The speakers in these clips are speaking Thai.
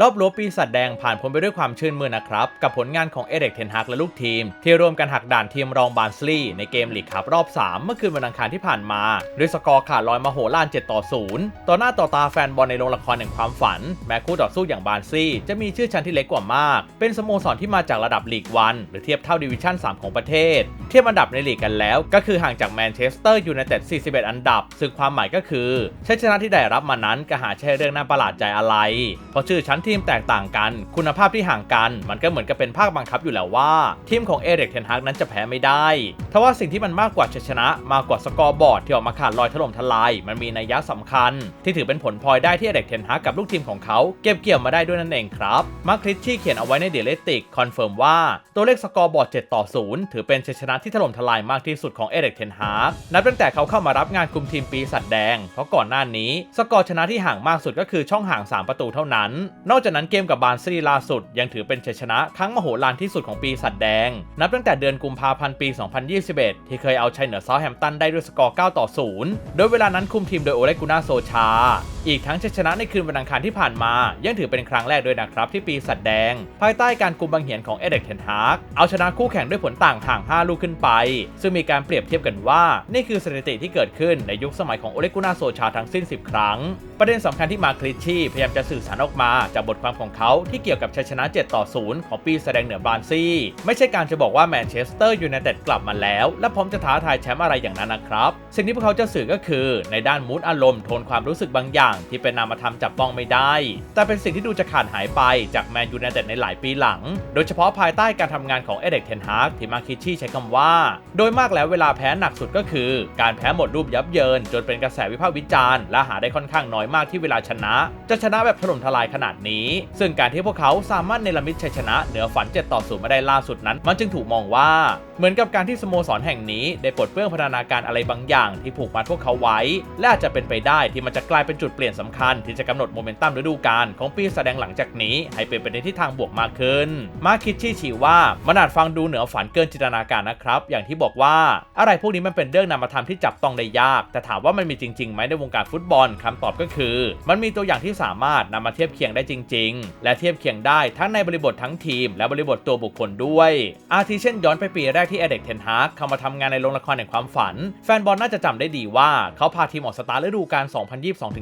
รอบรั้วปีศาจแดงผ่านพ้นไปด้วยความชื่นมื่นนะครับ กับผลงานของเอเด็กเทนฮากและลูกทีม ที่ร่วมกันหักด่านทีมรองบาร์นสลีย์ในเกมลีกคัพรอบ 3 เมื่อคืนวันอังคารที่ผ่านมา ด้วยสกอร์ขาดลอยมาโหฬาร7ต่อ 0 ต่อหน้าต่อตาแฟนบอลในโรงละครแห่งความฝัน แม้คู่ต่อสู้อย่างบาร์นสลีย์จะมีชื่อชั้นที่เล็กกว่ามาก เป็นสโมสรที่มาจากระดับลีกวันหรือเทียบเท่าดิวิชั่น 3 ของประเทศ เทียบอันดับในลีกกันแล้ว ก็คือห่างจากแมนเชสเตอร์ยูไนเต็ด 41 อันดับ ซึ่งความหมายก็คือชัยชนะที่ได้รับมานั้นก็หาใช่เรื่องน่าประหลาดใจอะไร เพราะชื่อชั้นทีมแตกต่างกัน คุณภาพที่ห่างกัน มันก็เหมือนกับเป็นภาคบังคับอยู่แล้วว่า ทีมของเอเริกเทนฮากนั้นจะแพ้ไม่ได้ทว่าสิ่งที่มันมากกว่าชัยชนะ มากกว่าสกอร์บอร์ดที่ออกมาขาดลอยถล่มทลาย มันมีนัยยะสำคัญ ที่ถือเป็นผลพลอยได้ที่เอเริกเทนฮากกับลูกทีมของเขาเก็บเกี่ยวมาได้ด้วยนั่นเองครับมาร์คริชชี่เขียนเอาไว้ในเดลติกคอนเฟิร์มว่าตัวเลขสกอร์บอร์ด7ต่อ0ถือเป็นชัยชนะที่ถล่มทลายมากที่สุดของเอเริกเทนฮากนับตั้งแต่เขาเข้ามารับงานคุมทีมปีศาจแดง เพราะก่อนหน้านี้ สกอร์ชนะที่ห่างมากสุดก็คือช่องห่าง 3 ประตูเท่านั้นนอกจากนั้นเกมกับบาร์นซีล่าสุด ยังถือเป็นชัยชนะครั้งมโหฬารที่สุดของปีศาจแดง นับตั้งแต่เดือนกุมภาพันธ์ปี 2021 ที่เคยเอาชัยเหนือเซาแฮมตันได้ด้วยสกอร์ 9 ต่อ 0 โดยเวลานั้นคุมทีมโดยโอเลกุน่าโซชา อีกทั้งชัยชนะในคืนวันอังคารที่ผ่านมา ยังถือเป็นครั้งแรกด้วยนะครับที่ปีศาจแดง ภายใต้การกุมบังเหียนของเอเด็กเทนฮากเอาชนะคู่แข่งด้วยผลต่างห่าง 5 ลูกขึ้นไป ซึ่งมีการเปรียบเทียบกันว่า นี่คือสถิติที่เกิดขึ้นในยุคสมัยของโอเลกุนาโซชาทั้งสิ้น 10 ครั้ง ประเด็นสำคัญที่มาคลิชชี่พยายามจะสื่อสารออกมาจากบทความของเขาที่เกี่ยวกับชัยชนะ 7 ต่อ 0 ของปีแสดงเหนือบรานซี่ ไม่ใช่การจะบอกว่าแมนเชสเตอร์ยูไนเต็ดกลับมาแล้ว และพร้อมจะท้าทายแชมป์อะไรอย่างนั้นนะครับ สิ่งที่พวกเขาจะสื่อก็คือ ในด้านมูดอารมณ์โทนความรู้สึกบางอย่าง ที่เป็นนามธรรมจับต้องไม่ได้ แต่เป็นสิ่งที่ดูจะขาดหายไปจากแมนยูไนเต็ดในหลายปีหลัง โดยเฉพาะภายใต้การทำงานของเอเด็กเทนฮาร์กที่มาคิชี่ใช้คำว่า โดยมากแล้วเวลาแพ้หนักสุดก็คือ การแพ้หมดรูปยับเยิน จนเป็นกระแสวิพากษ์วิจารณ์และหาได้ค่อนข้างน้อยมากที่เวลาชนะ จะชนะแบบถล่มทลายขนาดนี้ ซึ่งการที่พวกเขาสามารถเนรมิตชัยชนะเหนือฝัน7ต่อ0มาได้ล่าสุดนั้น มันจึงถูกมองว่าเหมือนกับการที่สโมสรแห่งนี้ได้ปลดเปลื้องพัฒนาการอะไรบางอย่างที่ผูกมัดพวกเขาไว้ และอาจจะเป็นไปได้ที่มันจะกลายเป็นจุดเปลี่ยนสำคัญที่จะกำหนดโมเมนตัมฤดูกาลของปีแสดงหลังจากนี้ให้เป็นไปในทิศทางบวกมากขึ้น มาคิดชี้ชี้ว่ามันอาจฟังดูเหนือฝันเกินจินตนาการนะครับ อย่างที่บอกว่าอะไรพวกนี้มันเป็นเรื่องนามธรรมที่จับต้องได้ยาก แต่ถามว่ามันมีจริงๆไหมในวงการฟุตบอลคำตอบก็คือ มันมีตัวอย่างที่สามารถนำมาเทียบเคียงได้จริง ๆ และเทียบเคียงได้ทั้งในบริบททั้งทีม และบริบทตัวบุคคลด้วย อาทิเช่นย้อนไปปีแรกที่เอเด็กเทนฮาร์กเข้ามาทำงานในโรงละครแห่งความฝัน แฟนบอลน่าจะจำได้ดีว่าเขาพาทีมออกสตาร์ฤดูกาล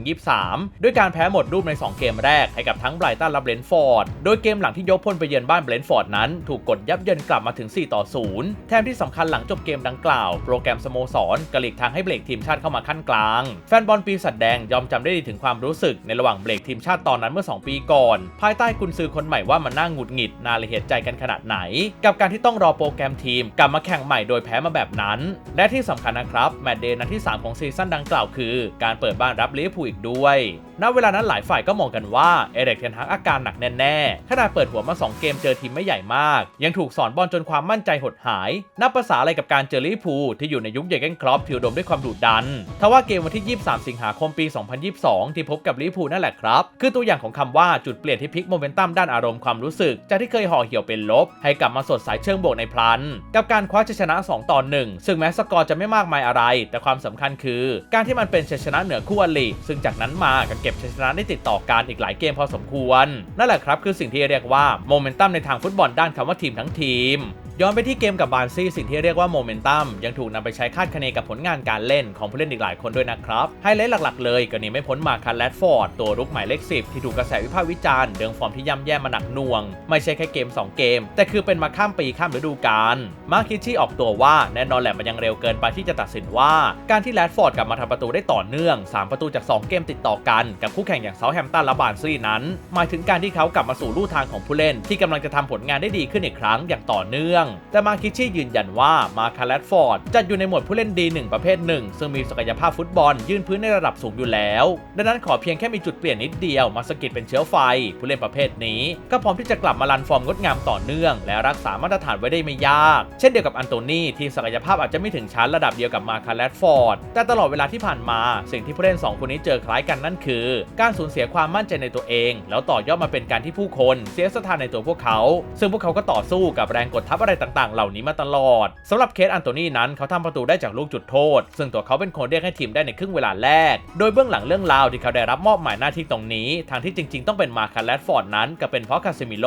2022-23 ด้วยการแพ้หมดรูปใน 2 เกมแรกให้กับทั้งไบรตันและเบรนท์ฟอร์ด โดยเกมหลังที่ยกพลไปเยือนบ้านเบรนท์ฟอร์ดนั้น ถูกกดยับเยินกลับมาถึง 4 ต่อ 0 แถมที่สำคัญหลังจบเกมดังกล่าว โปรแกรมสโมสรกระลีกทางให้เบรกทีมชาติเข้ามาขั้นกลาง แฟนบอลปีศาจแดงยอมจำได้ดีถึงความรู้สึกในระหว่างเบรกทีมชาติตอนนั้นเมื่อ 2 ปีก่อน ภายใต้กุนซือคนใหม่ว่ามันน่าหงุดหงิดน่าละเหตุใจกันขนาดไหน กับการที่ต้องรอโปรแกรมทีมกลับมาแข่งใหม่โดยแพ้มาแบบนั้น และที่สำคัญนะครับ แมตช์เดย์นัดที่ 3 ของซีซั่นดังกล่าวคือ การเปิดบ้านรับลิเวอร์พูลอีกด้วย ณ เวลานั้นหลายฝ่ายก็มองกันว่า เอเด็กเทนฮักอาการหนักแน่ๆ ขนาดเปิดหัวมา 2 เกมเจอทีมไม่ใหญ่มาก ยังถูกสอนบอลจนความมั่นใจหดหาย นับภาษาอะไรกับการเจอลิเวอร์พูลที่อยู่ในยุคเยเกนครอปที่อุดมด้วยความดุดัน ทว่าเกมวันที่ 23 สิงหาคมปี 2022 ที่พบกับลิเวอร์พูลนั่นแหละครับ คือตัวอย่างของคำว่าจุดเปลี่ยนที่พลิกโมเมนตัมด้านอารมณ์ความรู้สึกจากที่เคยห่อเหี่ยวเป็นลบ ให้กลับมาสดใสเชิงบวกในพลัน กับการคว้าชัยชนะ 2 ต่อ 1 ซึ่งแม้สกอร์จะไม่มากมายอะไร แต่ความสำคัญคือ การที่มันเป็นชัยชนะเหนือคู่อริซึ่งจากนั้นมาก็เก็บชัยชนะได้ติดต่อกันอีกหลายเกมพอสมควร นั่นแหละครับคือสิ่งที่เรียกว่าโมเมนตัมในทางฟุตบอลด้านคำว่าทีมทั้งทีม ย้อนไปที่เกมกับบาร์ซี่สิ่งที่เรียกว่าโมเมนตัมยังถูกนำไปใช้คาดคะเนกับผลงานการเล่นของผู้เล่นอีกหลายคนด้วยนะครับ ไฮไลท์หลักๆเลยก็หนีไม่พ้นมาคันแรดฟอร์ดตัวรุกหมายเลข10 ที่ถูกกระแสวิพากษ์วิจารณ์เรื่องฟอร์มที่ย่ำแย่มาหนักหน่วง ไม่ใช่แค่เกม 2 เกม แต่คือเป็นมาข้ามปีข้ามฤดูกาลมาร์คิชชี่ออกตัวว่าแน่นอนแหละมันยังเร็วเกินไปที่จะตัดสินว่า การที่แรดฟอร์ดกลับมาทำประตูได้ต่อเนื่อง 3 ประตูจาก 2 เกมติดต่อกันกับคู่แข่งอย่างเซาแฮมตันและบาร์ซี่นั้น หมายถึงการที่เขากลับมาสู่ลู่ทางของผู้เล่น ที่กำลังจะทำผลงานได้ดีขึ้นอีกครั้งอย่างต่อเนื่องแต่มาคิชี่ยืนยันว่ามาคาร์ลฟอร์ดจัดอยู่ในหมวดผู้เล่นดีหนึ่งประเภทหนึ่งซึ่งมีศักยภาพฟุตบอล ยืนพื้นในระดับสูงอยู่แล้ว ดังนั้นขอเพียงแค่มีจุดเปลี่ยนนิดเดียวมาสกิดเป็นเชื้อไฟ ผู้เล่นประเภทนี้ ก็พร้อมที่จะกลับมาลันฟอร์มงดงามต่อเนื่อง และรักษามาตรฐานไว้ได้ไม่ยาก เช่นเดียวกับอันโตนีที่ศักยภาพอาจจะไม่ถึงชั้นระดับเดียวกับมาคาร์ลฟอร์ดแต่ตลอดเวลาที่ผ่านมา สิ่งที่ผู้เล่นสองคนนี้เจอคล้ายกันนั่นคือ การสูญเสียความมั่นใจในตัวเอง แล้วต่อยอดมาเป็นการที่ผู้คน เสียศรัทธาในตัวพวกเขา ซึ่งพวกเขาก็ต่อสู้กับแรงกดทับอะไรอะไรต่างๆ เหล่านี้มาตลอดสำหรับเคสอันโตนีนั้นเขาทำประตูได้จากลูกจุดโทษ ซึ่งตัวเขาเป็นคนเรียกให้ทีมได้ในครึ่งเวลาแรก โดยเบื้องหลังเรื่องราวที่เขาได้รับมอบหมายหน้าที่ตรงนี้ ทางที่จริง ๆ ต้องเป็นมาคาแรดฟอร์ดนั้นก็เป็นเพราะคาเซมิโล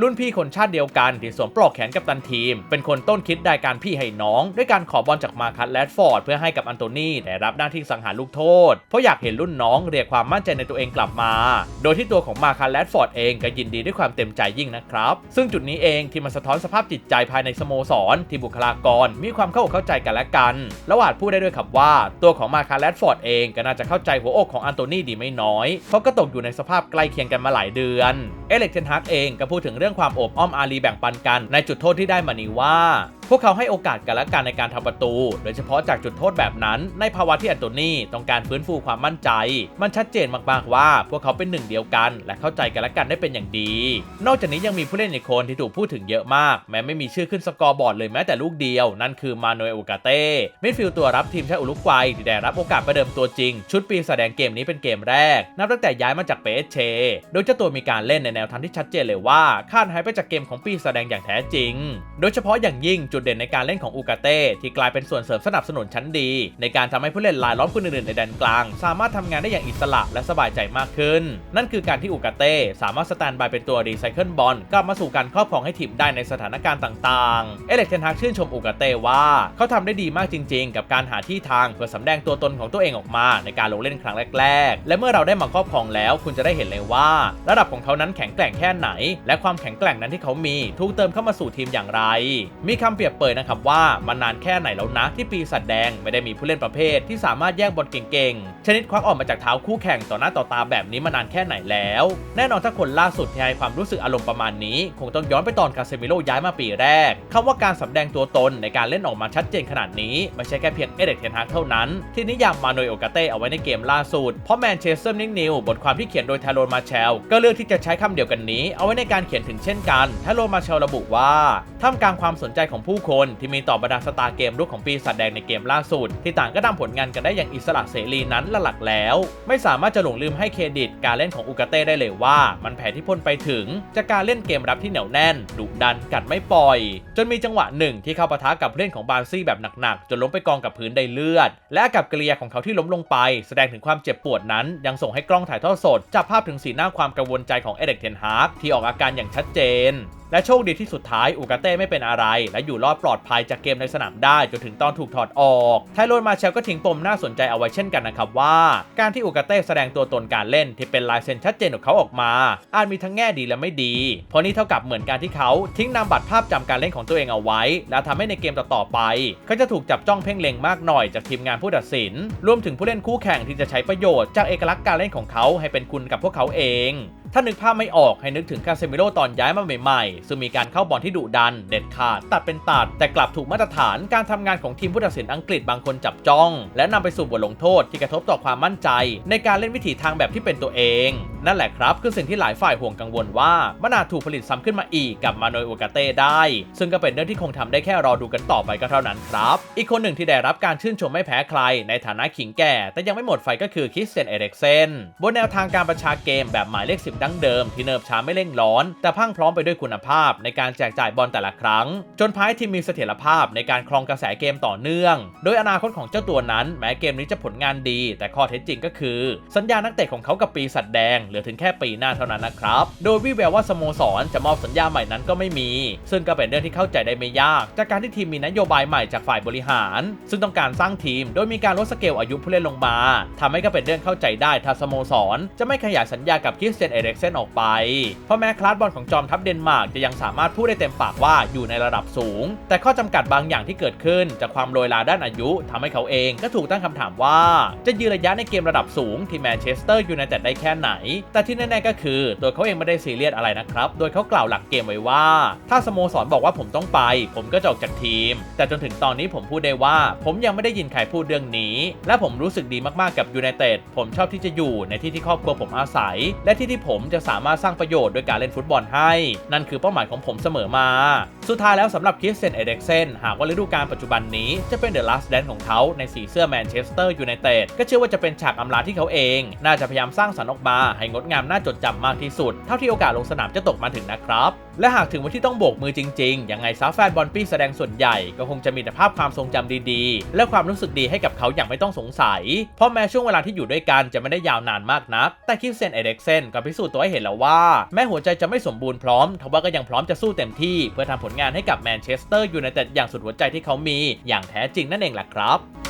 รุ่นพี่คนชาติเดียวกันที่สวมปลอกแขนกับตันทีม เป็นคนต้นคิดได้การพี่ให้น้อง ด้วยการขอบอลจากมาคัสแรดฟอร์ดเพื่อให้กับอันโตนีได้รับหน้าที่สังหารลูกโทษ เพราะอยากเห็นรุ่นน้องเรียกความมั่นใจในตัวเองกลับมา โดยที่ตัวของมาคัสแรดฟอร์ดเองก็ยินดีด้วยความเต็มใจยิ่งนะครับ ซึ่งจุดนี้เองที่มันสะท้อนสภาพจิตใจภายในสโมสร ที่บุคลากร มีความเข้าอกเข้าใจกันและกัน แล้วอาจพูดได้ด้วยครับว่า ตัวของมาคาแรดฟอร์ดเองก็น่าจะเข้าใจหัวอกของอันโตนีดีไม่น้อย เพราะก็ตกอยู่ในสภาพใกล้เคียงกันมาหลายเดือน เอเล็กเทนฮักเองก็พูดถึงเรื่องความโอบอ้อมอารีแบ่งปันกันในจุดโทษที่ได้มานี้ว่า พวกเขาให้โอกาสกันและกันในการทำประตู โดยเฉพาะจากจุดโทษแบบนั้น ในภาวะที่แอนโตนีต้องการฟื้นฟูความมั่นใจ มันชัดเจนมากๆว่า พวกเขาเป็นหนึ่งเดียวกัน และเข้าใจกันและกันได้เป็นอย่างดี นอกจากนี้ยังมีผู้เล่นอีกคนที่ถูกพูดถึงเยอะมาก แม้ไม่มีชื่อขึ้นสกอร์บอร์ดเลยแม้แต่ลูกเดียว นั่นคือมาโนเอลกาเต้มิดฟิลด์ตัวรับทีมชาติอุรุกวัยที่ได้รับโอกาสประเดิมตัวจริง ชุดปีแสดงเกมนี้เป็นเกมแรก นับตั้งแต่ย้ายมาจากเปเอเชโดยเจ้าตัวมีการเล่นในแนวทางที่ชัดเจนเลยว่าคาดหายไปจากเกมของปีแสดงอย่างแท้จริง โดยเฉพาะอย่างยิ่งจุดเด่นในการเล่นของอูกาเต้ที่กลายเป็นส่วนเสริมสนับสนุนชั้นดี ในการทำให้ผู้เล่นรายล้อมคนอื่นๆในแดนกลาง สามารถทำงานได้อย่างอิสระและสบายใจมากขึ้น นั่นคือการที่อูกาเต้สามารถสแตนบายเป็นตัวรีไซเคิลบอลกลับมาสู่การครอบครองให้ทีมได้ในสถานการณ์ต่างๆ เอเล็กเทนฮักชื่นชมอูกาเต้ว่า เขาทำได้ดีมากจริง ๆ กับการหาที่ทางเพื่อสำแดงตัวตนของตัวเองออกมา ในการลงเล่นครั้งแรก ๆ และเมื่อเราได้มาครอบครองแล้ว คุณจะได้เห็นเลยว่า ระดับของเขานั้นแข็งแกร่งแค่ไหน และความแข็งแกร่งนั้นที่เขามีถูกเติมเข้ามาสู่ทีมอย่างไร มีคำเปรียบเปรยนะครับว่ามันานแค่ไหนแล้วนะที่ปีศาจแดงไม่ได้มีผู้เล่นประเภท ที่สามารถแย่งบอลเก่งๆ ชนิดควักออกมาจากเท้าคู่แข่งต่อหน้าต่อตาแบบนี้มานานแค่ไหนแล้ว แน่นอนถ้าคนล่าสุดที่ให้ความรู้สึกอารมณ์ประมาณนี้ คงต้องย้อนไปตอนคาเซมิโลย้ายมาปีแรกคำว่าการสำแดงตัวตนในการเล่นออกมาชัดเจนขนาดนี้ ไม่ใช่แค่เพียงเอเดกเทนฮากเท่านั้น ที่นิยามมาโนยโอกาเต้เอาไว้ในเกมล่าสุดเพราะแมนเชสเตอร์นิกนิวบทความที่เขียนโดยทโรนมาเชลก็เลือกที่จะใช้คำเดียวกันนี้ เอาไว้ในการเขียนถึงเช่นกันทาโรนมาเชลระบุว่าท่ามกลางความสนใจของผู้คนที่มีต่อบรรดาสตาร์เกมรุกของปีศาจแดงในเกมล่าสุด ที่ต่างก็ทำผลงานกันได้อย่างอิสระเสรีนั้นละหลักแล้ว ไม่สามารถจะหลงลืมให้เครดิตการเล่นของอูกาเต้ได้เลยว่า มันแผ่ที่พ้นไปถึงจากการเล่นเกมรับที่เหนียวแน่นดุดันกัดไม่ปล่อย จนมีจังหวะหนึ่งที่เข้าปะทะกับผู้เล่นของบาร์ซี่แบบหนักๆจนล้มไปกองกับพื้นได้เลือด และกับกริยาของเขาที่ล้มลงไป แสดงถึงความเจ็บปวดนั้น ยังส่งให้กล้องถ่ายทอดสดจับภาพถึงสีหน้าความกังวลใจของเอเด็กเทนฮาร์กที่ออกอาการอย่างชัดเจนและโชคดีที่สุดท้ายอูกาเต้ไม่เป็นอะไร และอยู่รอดปลอดภัยจากเกมในสนามได้จนถึงตอนถูกถอดออกไทโรนมาเชลก็ทิ้งปมน่าสนใจเอาไว้เช่นกันนะครับว่า การที่อูกาเต้แสดงตัวตนการเล่นที่เป็นลายเซ็นชัดเจนของเขาออกมา อาจมีทั้งแง่ดีและไม่ดี เพราะนี่เท่ากับเหมือนการที่เขาทิ้งนามบัตรภาพจำการเล่นของตัวเองเอาไว้ และทำให้ในเกมต่อๆไป เขาจะถูกจับจ้องเพ่งเล็งมากหน่อยจากทีมงานผู้ตัดสิน รวมถึงผู้เล่นคู่แข่งที่จะใช้ประโยชน์จากเอกลักษณ์การเล่นของเขาให้เป็นคุณกับพวกเขาเองถ้านึกภาพไม่ออกให้นึกถึงคาเซมิโร่ตอนย้ายมาใหม่ๆ ซึ่งมีการเข้าบอลที่ดุดัน เด็ดขาด ตัดเป็นตัด แต่กลับถูกมาตรฐานการทำงานของทีมผู้ตัดสินอังกฤษบางคนจับจ้อง และนำไปสู่บทลงโทษที่กระทบต่อความมั่นใจ ในการเล่นวิถีทางแบบที่เป็นตัวเอง นั่นแหละครับ คือสิ่งที่หลายฝ่ายห่วงกังวลว่ามันอาจถูกผลิตซ้ำขึ้นมาอีกกับมาโนยโอกาเต้ได้ ซึ่งก็เป็นเรื่องที่คงทำได้แค่รอดูกันต่อไปก็เท่านั้นครับ อีกคนหนึ่งที่ได้รับการชื่นชมไม่แพ้ใคร ในฐานะขิงแก่ แต่ยังไม่หมดไฟก็คือคริสเตียนเอเร็กเซนบนแนวทางการประชาเกมแบบหมายเลข10ดั้งเดิมที่เนิบช้าไม่เร่งร้อน แต่พังพร้อมไปด้วยคุณภาพในการแจกจ่ายบอลแต่ละครั้ง จนพายทีมมีเสถียรภาพในการครองกระแสเกมต่อเนื่อง โดยอนาคตของเจ้าตัวนั้น แม้เกมนี้จะผลงานดี แต่ข้อเท็จจริงก็คือ สัญญานักเตะของเขากับปีสัตว์แดงเหลือถึงแค่ปีหน้าเท่านั้นนะครับ โดยวิแววว่าสโมสรจะมอบสัญญาใหม่นั้นก็ไม่มี ซึ่งก็เป็นเรื่องที่เข้าใจได้ไม่ยาก จากการที่ทีมมีนโยบายใหม่จากฝ่ายบริหาร ซึ่งต้องการสร้างทีม โดยมีการลดสเกลอายุผู้เล่นลงมาทำให้ก็เป็นเรื่องเข้าใจได้ถ้าสโมสร จะไม่ขยายสัญญากับคริสเตียนเอเร็กเซนออกไป เพราะแม้คลาสบอลของจอมทัพเดนมาร์กจะยังสามารถพูดได้เต็มปากว่าอยู่ในระดับสูง แต่ข้อจำกัดบางอย่างที่เกิดขึ้น จากความโรยลาด้านอายุทำให้เขาเองก็ถูกตั้งคำถามว่า จะยืนระยะในเกมระดับสูงที่แมนเชสเตอร์ยูไนเต็ดได้แค่ไหน แต่ที่แน่ๆก็คือ ตัวเขาเองไม่ได้ซีเรียสอะไรนะครับ โดยเขากล่าวหลักเกมไว้ว่า ถ้าสโมสรบอกว่าผมต้องไป ผมก็จะออกจากทีม แต่จนถึงตอนนี้ผมพูดได้ว่า ผมยังไม่ได้ยินใครพูดเรื่องนี้ และผมรู้สึกดีมากๆกับยูไนเต็ดผมชอบที่จะอยู่ในที่ที่ครอบครัวผมอาศัย และที่ที่ผมจะสามารถสร้างประโยชน์โดยการเล่นฟุตบอลให้ นั่นคือเป้าหมายของผมเสมอมา สุดท้ายแล้วสำหรับคริสเซนเอเด็กเซนหากว่าฤดูกาลปัจจุบันนี้จะเป็นเดอะลาสแดนของเขาในสีเสื้อแมนเชสเตอร์ยูไนเต็ดก็เชื่อว่าจะเป็นฉากอำลาที่เขาเอง น่าจะพยายามสร้างสรรค์ออกมาให้งดงามน่าจดจำมากที่สุด เท่าที่โอกาสลงสนามจะตกมาถึงนะครับและหากถึงวันที่ต้องโบกมือจริงๆ ยังไงซาแฟนบอลปี้แสดงส่วนใหญ่ก็คงจะมีแต่ภาพความทรงจำดีๆ และความรู้สึกดีให้กับเขาอย่างไม่ต้องสงสัย เพราะแม้ช่วงเวลาที่อยู่ด้วยกันจะไม่ได้ยาวนานมากนัก แต่คิมเซนเอเด็กเซนก็พิสูจน์ตัวให้เห็นแล้วว่า แม้หัวใจจะไม่สมบูรณ์พร้อมทว่าก็ยังพร้อมจะสู้เต็มที่ เพื่อทำผลงานให้กับแมนเชสเตอร์ยูไนเต็ดอย่างสุดหัวใจที่เขามี อย่างแท้จริงนั่นเองแหละครับ